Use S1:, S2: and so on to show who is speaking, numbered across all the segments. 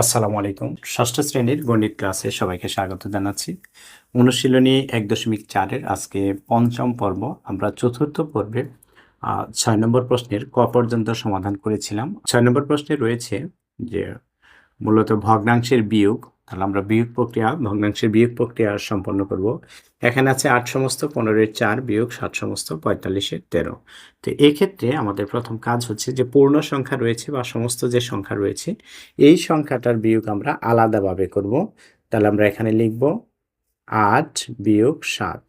S1: আসসালামু আলাইকুম। ষষ্ঠ শ্রেণির গণিত ক্লাসে সবাইকে স্বাগত জানাচ্ছি। অনুশীলনী এক দশমিক চারের আজকে পঞ্চম পর্ব, আমরা চতুর্থ পর্বে ছয় নম্বর প্রশ্নের ক পর্যন্ত সমাধান করেছিলাম। ছয় নম্বর প্রশ্নে রয়েছে যে, মূলত ভগ্নাংশের বিয়োগ তাহলে আমরা বিয়োগ প্রক্রিয়া, ভগ্নাংশের বিয়োগ প্রক্রিয়া সম্পন্ন করব। এখানে আছে আট সমস্ত পনেরোর চার বিয়োগ সাত সমস্ত, পঁয়তাল্লিশের তেরো। তো এক্ষেত্রে আমাদের প্রথম কাজ হচ্ছে যে পূর্ণ সংখ্যা রয়েছে বা সমস্ত যে সংখ্যা রয়েছে, এই সংখ্যাটার বিয়োগ আমরা আলাদাভাবে করব। তাহলে আমরা এখানে লিখব আট বিয়োগ সাত।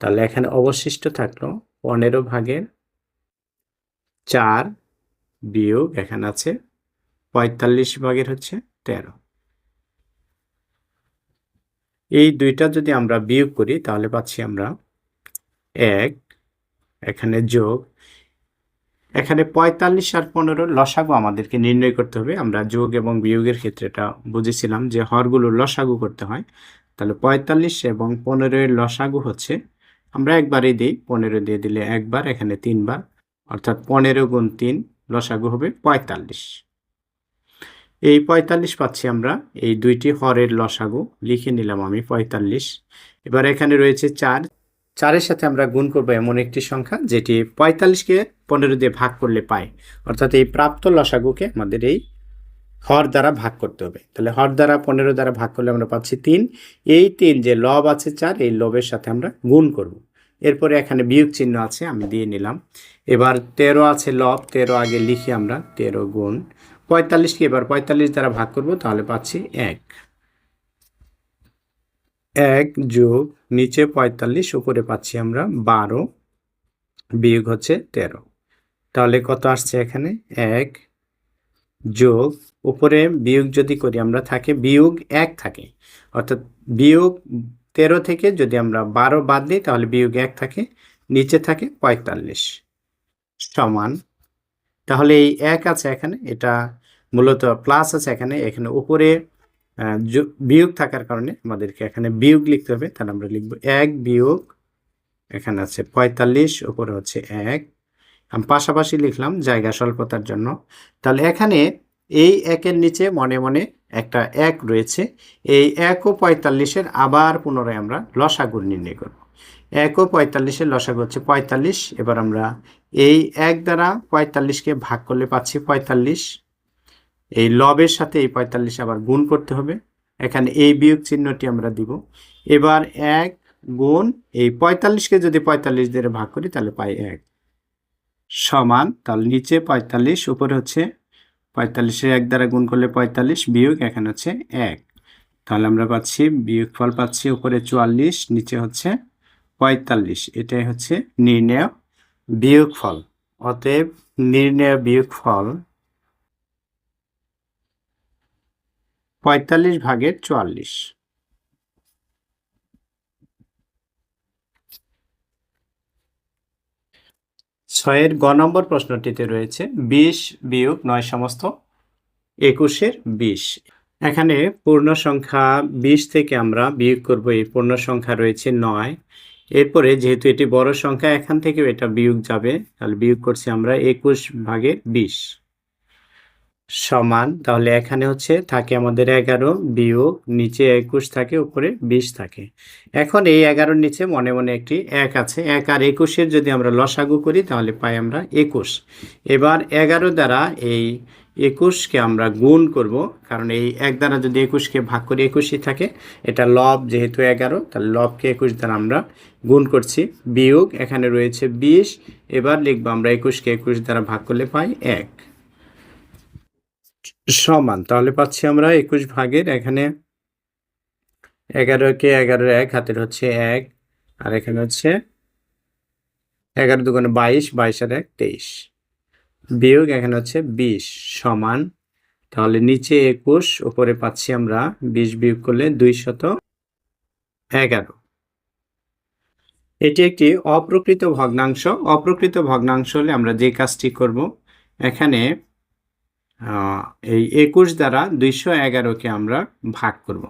S1: তাহলে এখানে অবশিষ্ট থাকল পনেরো ভাগের চার বিয়োগ, এখানে আছে পঁয়তাল্লিশ ভাগের হচ্ছে তেরো। এই দুইটা যদি আমরা বিয়োগ করি, তাহলে পাচ্ছি আমরা এক, এখানে যোগ। এখানে পঁয়তাল্লিশ আর পনেরো লসাগু আমাদেরকে নির্ণয় করতে হবে। আমরা যোগ এবং বিয়োগের ক্ষেত্রে এটা বুঝেছিলাম যে হরগুলো লসাগু করতে হয়। তাহলে পঁয়তাল্লিশ এবং পনেরো এর লসাগু হচ্ছে, আমরা একবারই দিই, পনেরো দিয়ে দিলে একবার, এখানে তিনবার, অর্থাৎ পনেরো গুণ তিন লসাগু হবে পঁয়তাল্লিশ। এই পঁয়তাল্লিশ পাচ্ছি আমরা। এই দুইটি হরের লসাগু লিখে নিলাম আমি পঁয়তাল্লিশ। এবার এখানে রয়েছে চার। চারের সাথে আমরা গুণ করব এমন একটি সংখ্যা যেটি পঁয়তাল্লিশকে পনেরো দিয়ে ভাগ করলে পাই অর্থাৎ এই প্রাপ্ত লসাগুকে আমাদের এই হর দ্বারা ভাগ করতে হবে। তাহলে হর দ্বারা পনেরো দ্বারা ভাগ করলে আমরা পাচ্ছি তিন। এই তিন যে লব আছে চার, এই লবের সাথে আমরা গুণ করব। এরপরে এখানে বিয়োগ চিহ্ন আছে, আমি দিয়ে নিলাম। এবার তেরো আছে লব, তেরো আগে লিখি আমরা তেরো গুণ পঁয়তাল্লিশকে এবার পঁয়তাল্লিশ দ্বারা ভাগ করব, তাহলে পাচ্ছি এক। এক যোগ নিচে পঁয়তাল্লিশ, উপরে পাচ্ছি আমরা বারো, বিয়োগ হচ্ছে তেরো। তাহলে কত আসছে এখানে? এক যোগ, উপরে বিয়োগ যদি করি আমরা থাকে, বিয়োগ এক থাকে। অর্থাৎ বিয়োগ তেরো থেকে যদি আমরা বারো বাদ দিই, তাহলে বিয়োগ এক থাকে, নিচে থাকে পঁয়তাল্লিশ। সমান। তাহলে এই এক আছে এখানে, এটা মূলত প্লাস আছে এখানে এখানে উপরে বিয়োগ থাকার কারণে আমাদেরকে এখানে বিয়োগ লিখতে হবে। তাহলে আমরা লিখব এক বিয়োগ, এখানে আছে পঁয়তাল্লিশ, উপরে হচ্ছে এক। আমি পাশাপাশি লিখলাম জায়গা স্বল্পতার জন্য। তাহলে এখানে এই একের নিচে মনে মনে একটা এক রয়েছে। এই এক ও পঁয়তাল্লিশের আবার পুনরায় আমরা লসাগু নির্ণয় করব। এক ও পঁয়তাল্লিশের লসাগু হচ্ছে পঁয়তাল্লিশ। এবার আমরা এই এক দ্বারা পঁয়তাল্লিশকে ভাগ করলে পাচ্ছি পঁয়তাল্লিশ। এই লবের সাথে এই পঁয়তাল্লিশ আবার গুণ করতে হবে। এখানে এই বিয়োগ চিহ্নটি আমরা দিব। এবার এক গুণ এই পঁয়তাল্লিশকে যদি পঁয়তাল্লিশ দিয়ে ভাগ করি, তাহলে পাই এক। সমান, তাহলে নিচে পঁয়তাল্লিশ, উপরে হচ্ছে পঁয়তাল্লিশের এক দ্বারা গুণ করলে পঁয়তাল্লিশ, বিয়োগ এখানে হচ্ছে এক। তাহলে আমরা পাচ্ছি, বিয়োগ ফল পাচ্ছি উপরে চুয়াল্লিশ, নিচে হচ্ছে পঁয়তাল্লিশ। এটাই হচ্ছে নির্ণয় বিয়োগ ফল অতএব নির্ণয় বিয়োগ ফল পঁয়তাল্লিশ ভাগের চুয়াল্লিশ। ছয়ের গ নম্বর প্রশ্নটিতে রয়েছে বিশ বিয়োগ নয় সমস্ত একুশের বিশ। এখানে পূর্ণ সংখ্যা বিশ থেকে আমরা বিয়োগ করব, এই পূর্ণ সংখ্যা রয়েছে নয়। এরপরে যেহেতু এটি বড় সংখ্যা, এখান থেকেও এটা বিয়োগ যাবে, তাহলে বিয়োগ করছি আমরা একুশ ভাগের বিশ। সমান, তাহলে এখানে হচ্ছে থাকে আমাদের এগারো বিয়োগ নিচে একুশ থাকে, উপরে বিশ থাকে। এখন এই এগারোর নিচে মনে মনে একটি এক আছে। এক আর একুশের যদি আমরা লসাগু করি, তাহলে পাই আমরা একুশ। এবার এগারো দ্বারা এই একুশকে আমরা গুণ করব, কারণ এই এক দ্বারা যদি একুশকে ভাগ করে, একুশই থাকে। এটা লব, যেহেতু এগারো, তাহলে লবকে একুশ দ্বারা আমরা গুণ করছি। বিয়োগ, এখানে রয়েছে বিশ। এবার লিখব আমরা একুশকে একুশ দ্বারা ভাগ করলে পাই এক। সমান। তাহলে পাচ্ছি আমরা একুশ ভাগের, এখানে এগারোকে এগারোর এক, হাতের হচ্ছে এক, আর এখানে হচ্ছে এগারো দুগুণে বাইশ বাইশ আর এক, তেইশ। বিয়োগ এখানে হচ্ছে বিশ সমান। তাহলে নিচে একুশ, উপরে পাচ্ছি আমরা বিশ বিয়োগ করলে দুই শত এগারো। এটি একটি অপ্রকৃত ভগ্নাংশ। অপ্রকৃত ভগ্নাংশ হলে আমরা যে কাজটি করব, এখানে এই একুশ দ্বারা দুইশো এগারোকে আমরা ভাগ করব।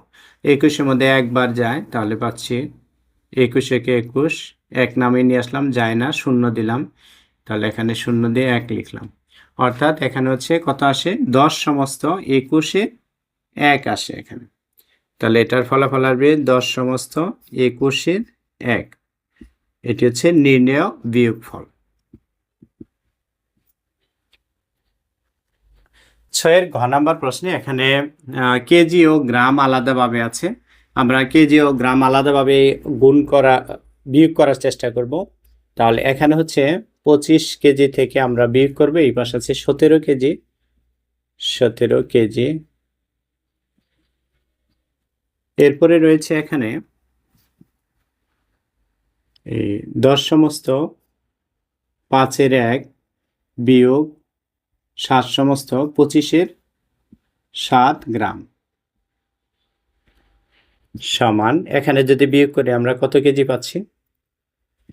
S1: একুশের মধ্যে একবার যায়, তাহলে পাচ্ছি একুশ একে একুশ, এক নামে নিয়ে আসলাম, যায় না, শূন্য দিলাম। তাহলে এখানে শূন্য দিয়ে এক লিখলাম। অর্থাৎ এখানে হচ্ছে কত আসে? দশ সমস্ত একুশে এক আসে এখানে। তাহলে এটার ফলাফল আসবে দশ সমস্ত একুশের এক। এটি হচ্ছে নির্ণয় বিয়োগফল। ছয়ের ঘ নাম্বার প্রশ্নে এখানে কেজি ও গ্রাম আলাদাভাবে আছে। আমরা কেজি ও গ্রাম আলাদাভাবে গুণ করা, বিয়োগ করার চেষ্টা করব। তাহলে এখানে হচ্ছে পঁচিশ কেজি থেকে আমরা বিয়োগ করব, এই পাশে আছে সতেরো কেজি। সতেরো কেজি। এরপরে রয়েছে এখানে এই দশ সমস্ত পাঁচের এক বিয়োগ সাত সমস্ত পঁচিশের সাত গ্রাম। সমান, এখানে যদি বিয়োগ করি আমরা কত কেজি পাচ্ছি?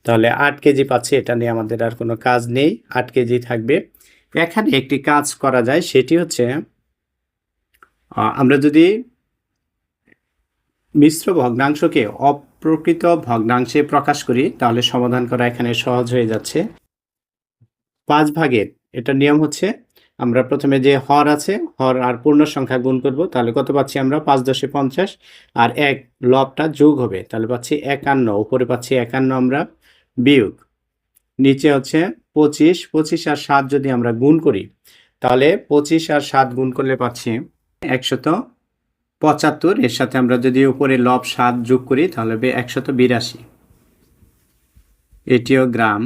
S1: তাহলে আট কেজি পাচ্ছি, এটা নিয়ে আমাদের আর কোনো কাজ নেই, আট কেজি থাকবে। এখানে একটি কাজ করা যায়, সেটি হচ্ছে আমরা যদি মিশ্র ভগ্নাংশকে অপ্রকৃত ভগ্নাংশে প্রকাশ করি, তাহলে সমাধান করা এখানে সহজ হয়ে যাচ্ছে। পাঁচ ভাগের এটা নিয়ম হচ্ছে আমরা প্রথমে যে হর আছে, হর আর পূর্ণ সংখ্যা গুণ করব, তাহলে কত পাচ্ছি আমরা? পাঁচ দশে পঞ্চাশ। আর এক লবটা যোগ হবে, তাহলে পাচ্ছি একান্ন। উপরে পাচ্ছি একান্ন আমরা বিয়োগ। নিচে হচ্ছে পঁচিশ। পঁচিশ আর সাত যদি আমরা গুণ করি, তাহলে পঁচিশ আর সাত গুণ করলে পাচ্ছি একশত পঁচাত্তর। এর সাথে আমরা যদি উপরে লব সাত যোগ করি, তাহলে হবে একশত বিরাশি। এটিও গ্রাম।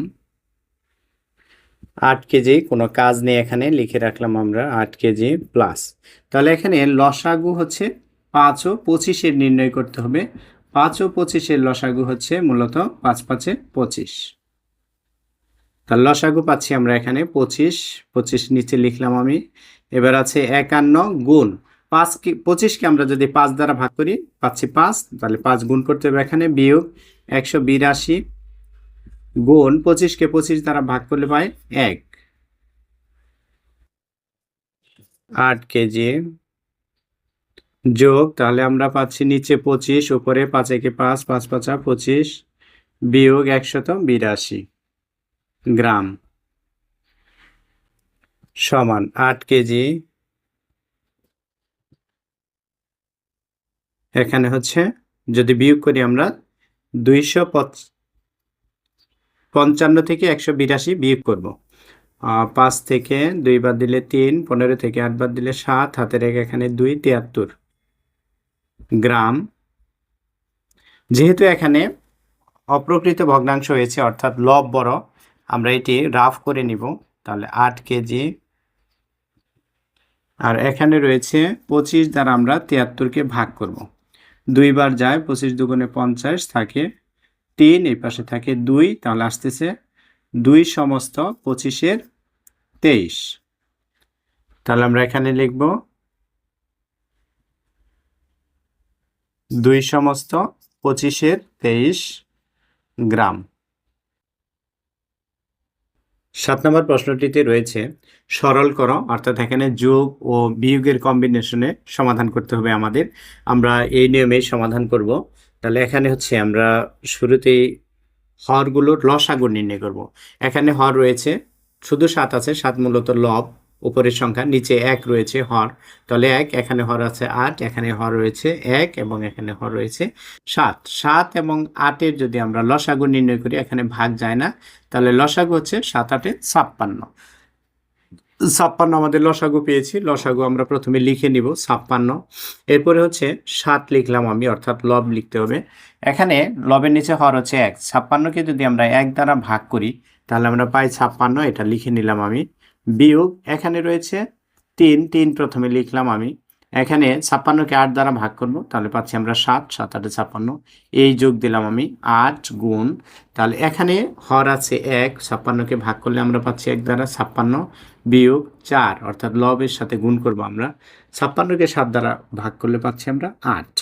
S1: আট কেজি, কোনো কাজ নেই এখানে, লিখে রাখলাম আমরা আট কেজি প্লাস তাহলে এখানে লসাগু হচ্ছে পাঁচ ও পঁচিশের নির্ণয় করতে হবে। পাঁচ ও পঁচিশের লসাগু হচ্ছে মূলত পাঁচ পাঁচে পঁচিশ। তাহলে লসাগু পাচ্ছি আমরা এখানে পঁচিশ পঁচিশ নিচে লিখলাম আমি। এবার আছে একান্ন গুণ পাঁচ কি, পঁচিশকে আমরা যদি পাঁচ দ্বারা ভাগ করি, পাচ্ছি পাঁচ, তাহলে পাঁচ গুণ করতে হবে এখানে বিয়োগ একশো বিরাশি গুণ পঁচিশকে পঁচিশ দ্বারা ভাগ করলে পাই এক। আট কেজি যোগ, তাহলে আমরা পাচ্ছি নিচে পঁচিশ, উপরে পাঁচ, একে পাঁচ পাঁচ, পাঁচা পঁচিশ, বিয়োগ একশত বিরাশি গ্রাম। সমান আট কেজি। এখানে হচ্ছে যদি বিয়োগ করি আমরা দুইশো পঞ্চান্ন থেকে একশো বিরাশি বিয়োগ করব। পাঁচ থেকে দুই বাদ দিলে তিন, পনেরো থেকে আট বাদ দিলে সাত, হাতের এক এখানে দুই, তিয়াত্তর গ্রাম। যেহেতু এখানে অপ্রকৃত ভগ্নাংশ হয়েছে, অর্থাৎ লব বড়, আমরা এটি রাফ করে নিব। তাহলে আট কেজি। আর এখানে রয়েছে পঁচিশ, দ্বারা আমরা তিয়াত্তরকে ভাগ করব। দুইবার যায়, পঁচিশ দুগুণে পঞ্চাশ থাকে তিন, এই পাশে থাকে দুই, তাহলে আসতেছে দুই সমস্ত পঁচিশের তেইশ। তাহলে আমরা এখানে লিখব দুই সমস্ত পঁচিশের তেইশ গ্রাম। সাত নম্বর প্রশ্নটিতে রয়েছে, সরল করো, অর্থাৎ এখানে যোগ ও বিয়োগের কম্বিনেশনে সমাধান করতে হবে আমাদের। আমরা এই নিয়মেই সমাধান করব। তাহলে এখানে হচ্ছে আমরা শুরুতেই হরগুলোর লসাগু নির্ণয় করব। এখানে হর রয়েছে, শুধু সাত আছে, সাত মূলত লব, উপরের সংখ্যা, নিচে এক রয়েছে হর। তাহলে এক, এখানে হর আছে আট, এখানে হর রয়েছে এক এবং এখানে হর রয়েছে সাত। সাত এবং আটের যদি আমরা লসাগু নির্ণয় করি, এখানে ভাগ যায় না, তাহলে লসাগু হচ্ছে সাত, আটে ছাপ্পান্ন। ছাপ্পান্ন আমাদের লসাগু পেয়েছি, লসাগু আমরা প্রথমে লিখে নিব, ছাপ্পান্ন। এরপরে হচ্ছে সাত লিখলাম আমি, অর্থাৎ লব লিখতে হবে। এখানে লবের নিচে হর হচ্ছে এক। ছাপ্পান্নকে যদি আমরা এক দ্বারা ভাগ করি, তাহলে আমরা পাই ছাপ্পান্ন, এটা লিখে নিলাম আমি। বিয়োগ এখানে রয়েছে তিন তিন প্রথমে লিখলাম আমি। এখানে ছাপ্পান্নকে আট দ্বারা ভাগ করব, তাহলে পাচ্ছি আমরা সাত সাত আটে ছাপ্পান্ন। এই যোগ দিলাম আমি আট গুণ, তাহলে এখানে হর আছে এক, ছাপ্পান্নকে ভাগ করলে আমরা পাচ্ছি এক দ্বারা ছাপ্পান্ন বিয়োগ চার, অর্থাৎ লবের সাথে গুণ করব আমরা। ছাপ্পান্নকে সাত দ্বারা ভাগ করলে পাচ্ছি আমরা আট।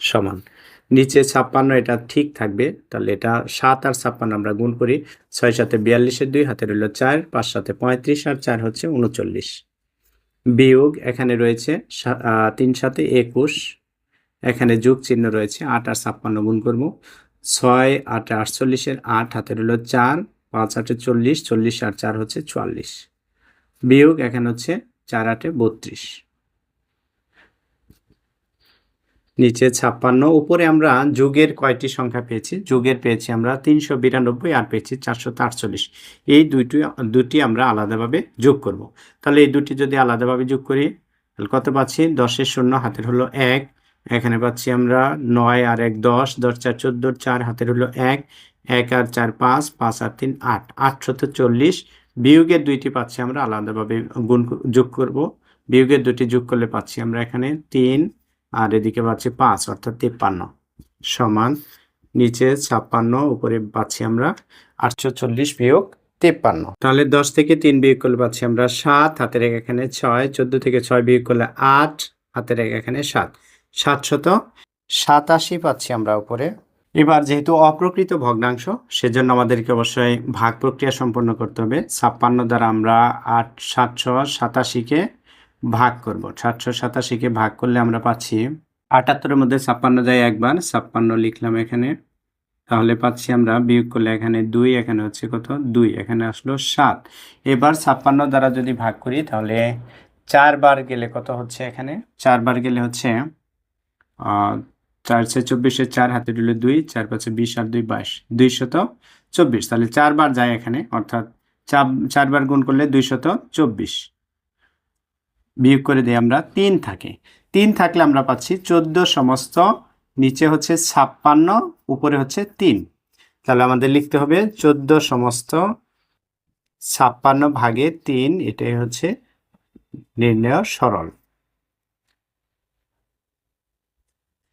S1: সমান। নিচে ছাপ্পান্ন, এটা ঠিক থাকবে, তাহলে এটা সাত আর ছাপ্পান্ন আমরা গুণ করি, ছয় সাথে বিয়াল্লিশের দুই, হাতে রইল চার, পাঁচ সাথে পঁয়ত্রিশ, আর চার হচ্ছে উনচল্লিশ। বিয়োগ এখানে রয়েছে তিন সাথে একুশ। এখানে যোগ চিহ্ন রয়েছে আট আর ছাপ্পান্ন গুণ করব। ছয়, আটে আটচল্লিশের আট হাতে রইল চার। পাঁচ, আটে চল্লিশ চল্লিশ আর চার হচ্ছে চুয়াল্লিশ। বিয়োগ এখানে হচ্ছে চার, আটে বত্রিশ। নিচে ছাপ্পান্ন, উপরে আমরা যুগের কয়টি সংখ্যা পেয়েছি? যুগের পেয়েছি আমরা তিনশো বিরানব্বই আর পেয়েছি চারশো আটচল্লিশ। এই দুইটি, দুটি আমরা আলাদাভাবে যোগ করব। তাহলে এই দুটি যদি আলাদাভাবে যোগ করি, তাহলে কত পাচ্ছি? দশের শূন্য, হাতের হলো এক। এখানে পাচ্ছি আমরা নয় আর এক, দশ। দশ, চার, চোদ্দ, চার, হাতের হলো এক। এক আর চার, পাঁচ পাঁচ আর তিন, আট। আটশত চল্লিশ। বিয়োগের দুইটি পাচ্ছি আমরা আলাদাভাবে গুণ যোগ করব। বিয়োগের দুটি যোগ করলে পাচ্ছি আমরা এখানে তিন আর এদিকে পাচ্ছি পাঁচ, অর্থাৎ তিপ্পান্ন। সমান নিচে ছাপ্পান্ন, উপরে পাচ্ছি আমরা আটশো চল্লিশ বিয়োগ তিপ্পান্ন। তাহলে দশ থেকে তিন বিয়োগ করলে পাচ্ছি আমরা সাত, হাতের এক এখানে ছয়, চোদ্দ থেকে ছয় বিয়োগ করলে আট, হাতের এক এখানে সাত। সাতশত সাতাশি পাচ্ছি আমরা উপরে। এবার যেহেতু অপ্রকৃত ভগ্নাংশ, সেজন্য আমাদেরকে অবশ্যই ভাগ প্রক্রিয়া সম্পন্ন করতে হবে। ছাপ্পান্ন দ্বারা আমরা আট সাতশো সাতাশিকে ভাগ করব। সাতশো সাতাশিকে ভাগ করলে আমরা পাচ্ছি আটাত্তরের মধ্যে ছাপ্পান্ন যায় একবার, ছাপ্পান্ন লিখলাম এখানে। তাহলে পাচ্ছি আমরা, বিয়োগ করলে এখানে দুই, এখানে হচ্ছে কত? দুই, এখানে আসলো সাত। এবার ছাপ্পান্ন দ্বারা যদি ভাগ করি, তাহলে চারবার গেলে কত হচ্ছে এখানে? চারবার গেলে হচ্ছে চার চব্বিশে চার, হাতে দিলে দুই, চার পাঁচে বিশ আর দুই বাইশ। দুইশত চব্বিশ। তাহলে চারবার যায় এখানে, অর্থাৎ চার- চারবার গুণ করলে দুইশত চব্বিশ। বিয়োগ করে দিই আমরা তিন থাকে। তিন থাকলে আমরা পাচ্ছি চোদ্দ সমস্ত, নিচে হচ্ছে ছাপ্পান্ন, উপরে হচ্ছে তিন। তাহলে আমাদের লিখতে হবে চোদ্দ সমস্ত, ছাপ্পান্ন ভাগে তিন, এটাই হচ্ছে নির্ণয় সরল।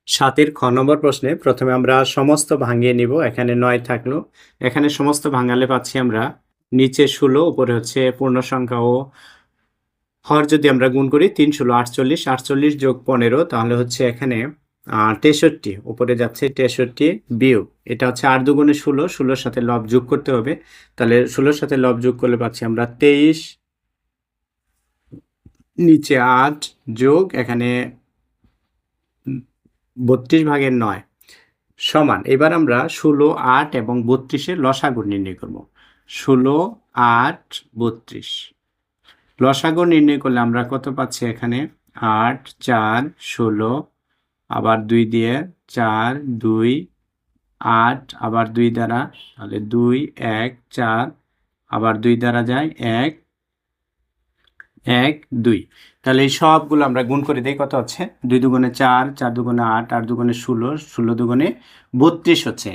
S1: সাতের খ নম্বর প্রশ্নে প্রথমে আমরা সমস্ত ভাঙিয়ে নিব, এখানে নয় থাকল। এখানে সমস্ত ভাঙালে পাচ্ছি আমরা নিচে ষোলো, উপরে হচ্ছে পূর্ণ সংখ্যা ও হর যদি আমরা গুণ করি তিন ষোলো আটচল্লিশ আটচল্লিশ যোগ পনেরো, তাহলে হচ্ছে এখানে তেষট্টি, উপরে যাচ্ছে তেষট্টি বিয়োগ। এটা হচ্ছে আট দুগুণে ষোলো, ষোলোর সাথে লব যোগ করতে হবে। তাহলে ষোলোর সাথে লব যোগ করলে পাচ্ছি আমরা তেইশ, নিচে আট যোগ, এখানে বত্রিশ ভাগের নয়, সমান। এবার আমরা ষোলো, আট এবং বত্রিশের লসাগু নির্ণয় করব। ষোলো, আট, বত্রিশ। লসাগু নির্ণয় করলে আমরা কত পাচ্ছি এখানে? আট, চার, ষোলো, আবার দুই দিয়ে চার, দুই, আট, আবার দুই দ্বারা, তাহলে দুই, এক, চার, আবার দুই দ্বারা যায় এক এক, দুই। তাহলে এই সবগুলো আমরা গুণ করে দিই, কত হচ্ছে? দুই দুগুণে চার চার দুগুণে আট আট দুগুণে ষোলো ষোলো দুগুণে বত্রিশ হচ্ছে।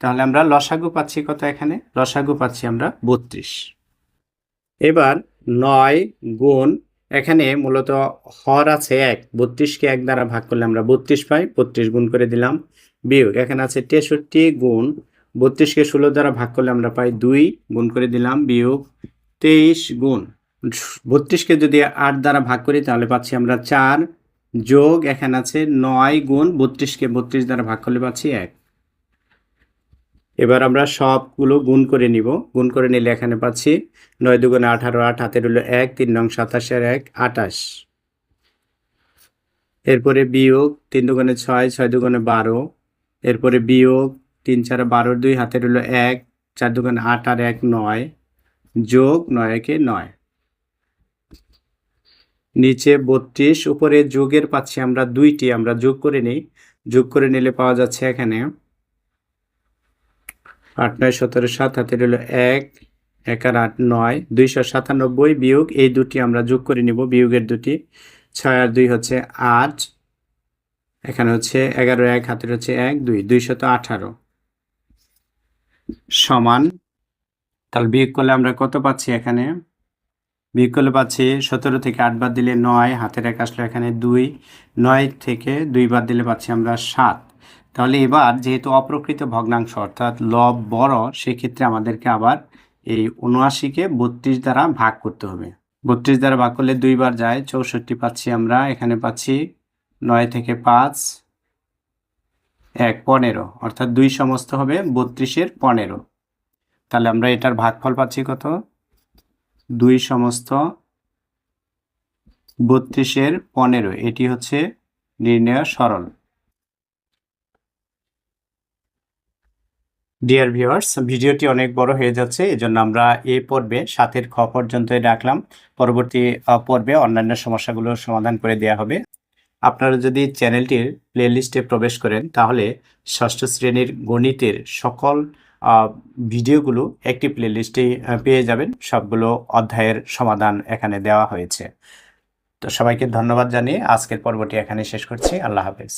S1: তাহলে আমরা লসাগু পাচ্ছি কত এখানে? লসাগু পাচ্ছি আমরা বত্রিশ। এবার নয় গুণ, এখানে মূলত হর আছে এক, বত্রিশকে এক দ্বারা ভাগ করলে আমরা বত্রিশ পাই, বত্রিশ গুণ করে দিলাম, বিয়োগ, এখানে আছে তেষট্টি গুণ, বত্রিশকে ষোলো দ্বারা ভাগ করলে আমরা পাই দুই, গুণ করে দিলাম, বিয়োগ, তেইশ গুণ, বত্রিশকে যদি আট দ্বারা ভাগ করি তাহলে পাচ্ছি আমরা চার, যোগ, এখানে আছে নয় গুণ, বত্রিশকে বত্রিশ দ্বারা ভাগ করলে পাচ্ছি এক। এবার আমরা সবগুলো গুণ করে নিব। গুণ করে নিলে এখানে পাচ্ছি নয় দুগুণে আঠারো, আট হাতের রইল এক, তিন নং সাতাশের এক আটাশ এরপরে বিয়োগ তিন দুগুণে ছয় ছয় দুগুণে বারো। এরপরে বিয়োগ তিন চার বারোর দুই হাতে রইল এক, চার দুগুণে আট আর এক নয়। যোগ নয় একে নয়। নিচে বত্রিশ, উপরে যোগের পাচ্ছি আমরা দুইটি, আমরা যোগ করে নিই। যোগ করে নিলে পাওয়া যাচ্ছে এখানে আট নয় সতেরো সাত হাতে রইল এক এক আর আট নয়, দুইশো সাতানব্বই বিয়োগ, এই দুটি আমরা যোগ করে নিব, বিয়োগের দুটি। ছয় আর দুই হচ্ছে আট, এখানে হচ্ছে এগারো এক, হাতের হচ্ছে এক, দুই, দুইশত আঠারো। সমান, তাহলে বিয়োগ করলে আমরা কত পাচ্ছি এখানে? বিয়োগ করলে পাচ্ছি সতেরো থেকে আট বাদ দিলে নয়, হাতের এক আসলে এখানে দুই, নয় থেকে দুই বাদ দিলে পাচ্ছি আমরা সাত। তাহলে এবার যেহেতু অপ্রকৃত ভগ্নাংশ, অর্থাৎ লব বড়, সেক্ষেত্রে আমাদেরকে আবার এই উনআশিকে বত্রিশ দ্বারা ভাগ করতে হবে। বত্রিশ দ্বারা ভাগ করলে দুইবার যায়, চৌষট্টি পাচ্ছি আমরা, এখানে পাচ্ছি নয় থেকে পাঁচ, এক, পনেরো, অর্থাৎ দুই সমস্ত হবে বত্রিশের পনেরো। তাহলে আমরা এটার ভাগফল পাচ্ছি কত? দুই সমস্ত বত্রিশের পনেরো, এটি হচ্ছে নির্ণয় সরল। ডিয়ার ভিউয়ার্স ভিডিওটি অনেক বড় হয়ে যাচ্ছে এজন্য আমরা এই পর্বে সাতের খ পর্যন্তই রাখলাম। পরবর্তী পর্বে অন্যান্য সমস্যাগুলোর সমাধান করে দেওয়া হবে। আপনারা যদি চ্যানেলটির প্লেলিস্টে প্রবেশ করেন তাহলে ষষ্ঠ শ্রেণির গণিতের সকল ভিডিওগুলো একটি প্লেলিস্টেই আহ, পেয়ে যাবেন। সবগুলো অধ্যায়ের সমাধান এখানে দেওয়া হয়েছে। তো সবাইকে ধন্যবাদ জানিয়ে আজকের পর্বটি এখানে শেষ করছি। আল্লাহ হাফেজ।